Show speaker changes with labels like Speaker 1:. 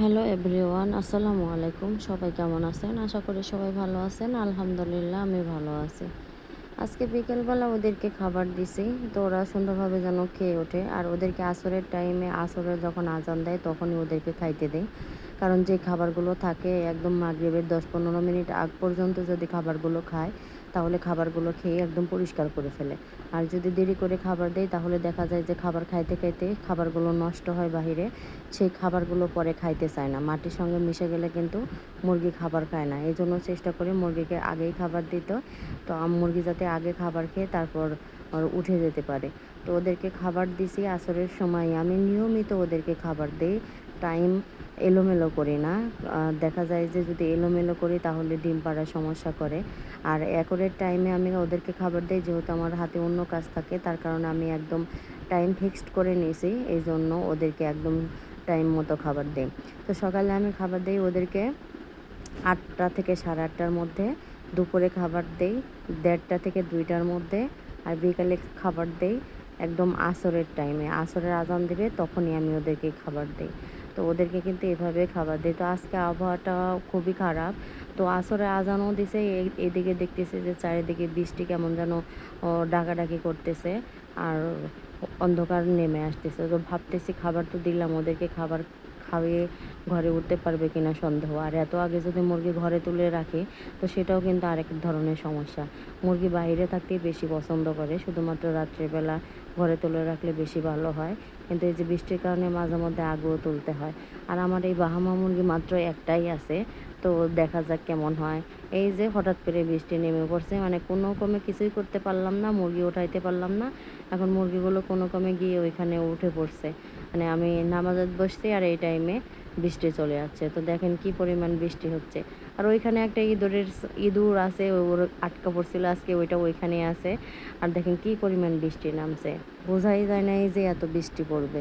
Speaker 1: Hello everyone, আসসালামু আলাইকুম। সবাই কেমন আছেন? আশা করি সবাই ভালো আছেন। আলহামদুলিল্লাহ আমি ভালো আছি। আজকে বিকেলবেলা ওদেরকে খাবার দিছি। তো ওরা সুন্দরভাবে যেন খেয়ে ওঠে। আর ওদেরকে আসরের টাইমে আসরের যখন আজান দেয়, তখনই ওদেরকে খাইতে দেয় কারণ যে খাবারগুলো থাকে, একদম মাগরিবের দশ পনেরো মিনিট আগ পর্যন্ত যদি খাবারগুলো খায় তাহলে খাবারগুলো খেয়ে একদম পরিষ্কার করে ফেলে। আর যদি দেরি করে খাবার দেয়, তাহলে দেখা যায় যে খাবার খাইতে খাইতে খাবারগুলো নষ্ট হয় বাহিরে। সেই খাবারগুলো পরে খাইতে চায় না। মাটির সঙ্গে মিশে গেলে কিন্তু মুরগি খাবার খায় না। এই জন্য চেষ্টা করি মুরগিকে আগেই খাবার দিত। তো মুরগি যাতে আগে খাবার খেয়ে তারপর উঠে যেতে পারে। তো ওদেরকে খাবার দিছি। আসরের সময় আমি নিয়মিত ওদেরকে খাবার দিই। টাইম এলোমেলো করি না। দেখা যায় যে যদি এলোমেলো করি তাহলে ডিম পাড়ার সমস্যা করে। আর একরের টাইমে আমি ওদেরকে খাবার দিই যেহেতু আমার হাতে অন্য কাজ থাকে, তার কারণে আমি একদম টাইম ফিক্সড করে নিয়েছি এই জন্য ওদেরকে একদম টাইম মতো খাবার দিই। তো সকালে আমি খাবার দিই ওদেরকে আটটা থেকে সাড়ে আটটার মধ্যে, দুপুরে খাবার দেই দেড়টা থেকে দুইটার মধ্যে, আর বিকালে খাবার দেই একদম আসরের টাইমে আসরের আজান দেবে তখনই আমি ওদেরকে খাবার দিই। তো ওদেরকে কিন্তু এভাবে খাবার দিই তো আজকে আবহাওয়াটা খুবই খারাপ। তো আসরে আজানও দিছে এদিকে দেখতেছে যে চারিদিকে বৃষ্টি কেমন যেন ডাকাডাকি করতেছে আর অন্ধকার নেমে আসতেছে। তো ভাবতেছি খাবার তো দিলাম, ওদেরকে খাবার খাইয়ে ঘরে উঠতে পারবে কিনা সন্দেহ। আর এত আগে যদি মুরগি ঘরে তুলে রাখে, তো সেটাও কিন্তু আরেক ধরনের সমস্যা। মুরগি বাইরে থাকতেই বেশি পছন্দ করে, শুধুমাত্র রাত্রিবেলা ঘরে তুলে রাখলে বেশি ভালো হয়। কিন্তু এই যে বৃষ্টির কারণে মাঝে মধ্যে আগেও তুলতে হয়। আর আমার এই বাহামা মুরগি মাত্র একটাই আছে। তো দেখা যাক কেমন হয়। এই যে হঠাৎ করে বৃষ্টি নেমে পড়ছে মানে কোনো কমে কিছুই করতে পারলাম না, মুরগি উঠাইতে পারলাম না। এখন মুরগিগুলো কোনো কমে গিয়ে ওইখানে উঠে পড়ছে। মানে আমি নামাজাত বসছি আর এই টাইমে বৃষ্টি চলে যাচ্ছে তো দেখেন কি পরিমাণ বৃষ্টি হচ্ছে। আর ওইখানে একটা ইঁদুরের ইঁদুর আছে, ওর আটকা পড়ছিল আজকে, ওইটা ওইখানে আছে। আর দেখেন কি পরিমাণ বৃষ্টি নামছে। বোঝাই যায় না এই যে এত বৃষ্টি পড়বে।